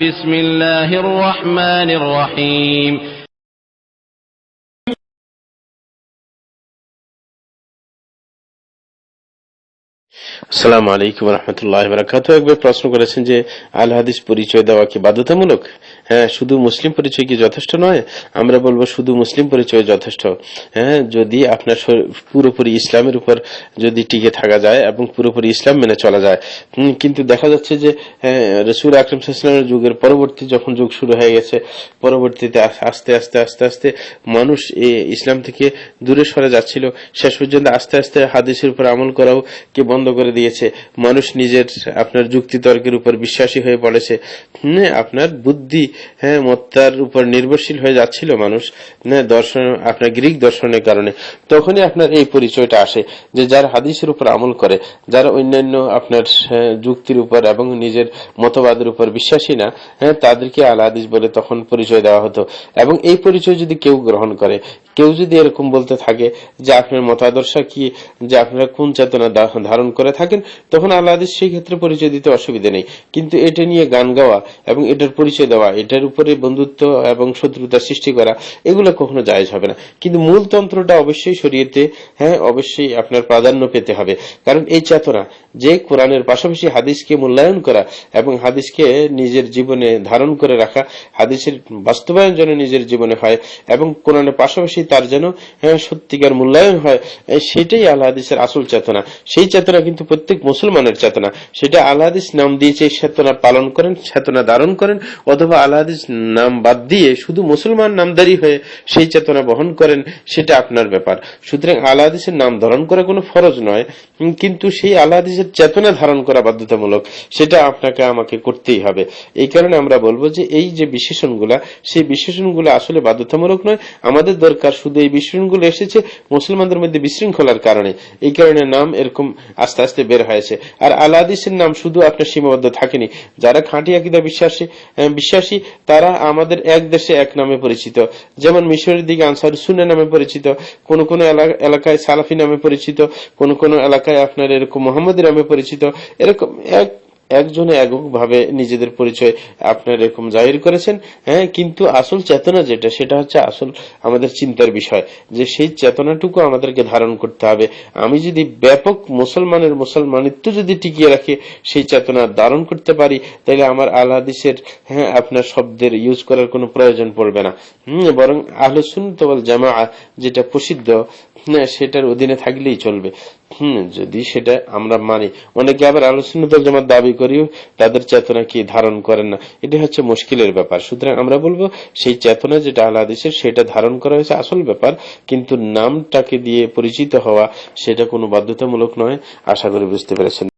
বিসমিল্লাহির রহমানির রহিম আসসালামু আলাইকুম রহমতুল্লাহ বারাকাতু একবার প্রশ্ন করেছেন যে আল হাদিস পরিচয় দেওয়া কি বাধ্যতামূলক? হ্যাঁ শুধু মুসলিম পরিচয় কি যথেষ্ট নয়? আমরা বলব শুধু মুসলিম পরিচয় যথেষ্ট। হ্যাঁ যদি আপনার পুরোপুরি ইসলামের উপর যদি টিকে থাকা যায় এবং পুরোপুরি ইসলাম মেনে চলা যায়। কিন্তু দেখা যাচ্ছে যে রসুল আকরম ইসলামের যুগের পরবর্তী যখন যুগ শুরু হয়ে গেছে, পরবর্তীতে আস্তে আস্তে আস্তে আস্তে মানুষ ইসলাম থেকে দূরে সরে যাচ্ছিল। শেষ পর্যন্ত আস্তে আস্তে হাদিসের উপর আমল করাও কে বন্ধ করে দিয়েছে। মানুষ নিজের, আপনার যুক্তি তর্কের উপর বিশ্বাসী হয়ে পড়েছে। আপনার বুদ্ধি হ্যাঁ মত্তার উপর নির্ভরশীল হয়ে যাচ্ছিল মানুষ দর্শন আপনার গ্রিক দর্শনের কারণে। তখনই আপনার এই পরিচয়টা আসে যে যারা হাদিসের উপর আমল করে যারা অন্যান্য আপনার হ্যাঁ, যুক্তির উপর এবং নিজের মতবাদের উপর বিশ্বাসী না হ্যাঁ তাদেরকে আল হাদিস বলে তখন পরিচয় দেওয়া হতো। এবং এই পরিচয় যদি কেউ গ্রহণ করে কেউ যদি এরকম বলতে থাকে যে আপনার মতাদর্শ কি, যে আপনারা কোন চেতনা ধারণ করে থাকেন, তখন আল্লাহ সেই ক্ষেত্রে পরিচয় দিতে অসুবিধা নেই। কিন্তু এটা নিয়ে গান গাওয়া এবং এটার পরিচয় দেওয়া, এটার উপরে বন্ধুত্ব এবং শত্রুতা সৃষ্টি করা, এগুলো কখনো জায়েজ হবে না। কিন্তু মূল তন্ত্রটা অবশ্যই শরীয়তে হ্যাঁ অবশ্যই আপনার প্রাধান্য পেতে হবে। কারণ এই চেতনা যে কোরআনের পাশাপাশি হাদিসকে মূল্যায়ন করা এবং হাদিসকে নিজের জীবনে ধারণ করে রাখা হাদিসের বাস্তবায়ন যেন নিজের জীবনে হয় এবং কোরআনের পাশাপাশি তার যেন হ্যাঁ, সত্যিকার মূল্যায়ন হয় সেটাই আল্লাহ হাদিসের আসল চেতনা। সেই চেতনা কিন্তু প্রত্যেক মুসলমানের চেতনা। সেটা আল্লাহ হাদিস নাম দিয়েছে চেতনা পালন করেন চেতনা ধারণ করেন অথবা আল্লাহ হাদিস নাম বাদ দিয়ে শুধু মুসলমান নামদারি হয়ে সেই চেতনা বহন করেন সেটা আপনার ব্যাপার। সুতরাং আল্লাহ হাদিসের নাম ধারণ করা কোনো ফরজ নয় কিন্তু সেই আল্লাহ হাদিসের চেতনা ধারণ করা বাধ্যতামূলক, সেটা আপনাকে আমাকে করতেই হবে। এই কারণে আমরা বলব যে এই যে বিশেষণগুলা, সেই বিশেষণগুলো আসলে বাধ্যতামূলক নয়। আমাদের দরকার শুধু এই বিশেষণগুলো এসেছে মুসলমানদের মধ্যে বিশৃঙ্খলার কারণে। এই কারণে নাম এরকম আস্তে আস্তে বের হয়েছে। আর আল্লাহ হাদিসের নাম শুধু আপনার সীমাবদ্ধ থাকেনি। যারা খাঁটি আকিদা বিশ্বাসী বিশ্বাসী, তারা আমাদের এক দেশে এক নামে পরিচিত। যেমন মিশরের দিকে আনসার সুনে নামে পরিচিত, কোন কোন এলাকায় সালাফি নামে পরিচিত, কোন কোন এলাকায় আপনার এরকম মোহাম্মদী নামে পরিচিত। এরকম এক, একজনে এককভাবে নিজেদের পরিচয় আপনার এরকম জাহির করেছেন হ্যাঁ কিন্তু আসল চেতনা যেটা, সেটা হচ্ছে আসল আমাদের চিন্তার বিষয়, যে সেই চেতনাটুকু আমাদেরকে ধারণ করতে হবে। আমি যদি ব্যাপক মুসলমানের মুসলমানিত্ব যদি টিকিয়ে রাখি, সেই চেতনা ধারণ করতে পারি, তাহলে আমার আল হাদিসের হ্যাঁ আপনার শব্দের ইউজ করার কোনো প্রয়োজন পড়বে না। হম, বরং আহলে সুন্নত ওয়াল জামা যেটা প্রসিদ্ধ হ্যাঁ সেটার অধীনে থাকলেই চলবে। যদি সেটা আমরা মানি। অনেকে আবার আলোচনা দল জমা দাবি করিও, তাদের চেতনা কি ধারণ করেন না। এটা হচ্ছে মুশকিলের ব্যাপার। সুতরাং আমরা বলব, সেই চেতনা যেটা আল্লাহাদিসের সেটা ধারণ করা হয়েছে আসল ব্যাপার, কিন্তু নামটাকে দিয়ে পরিচিত হওয়া, সেটা কোনো বাধ্যতামূলক নয়। আশা করি বুঝতে পেরেছেন।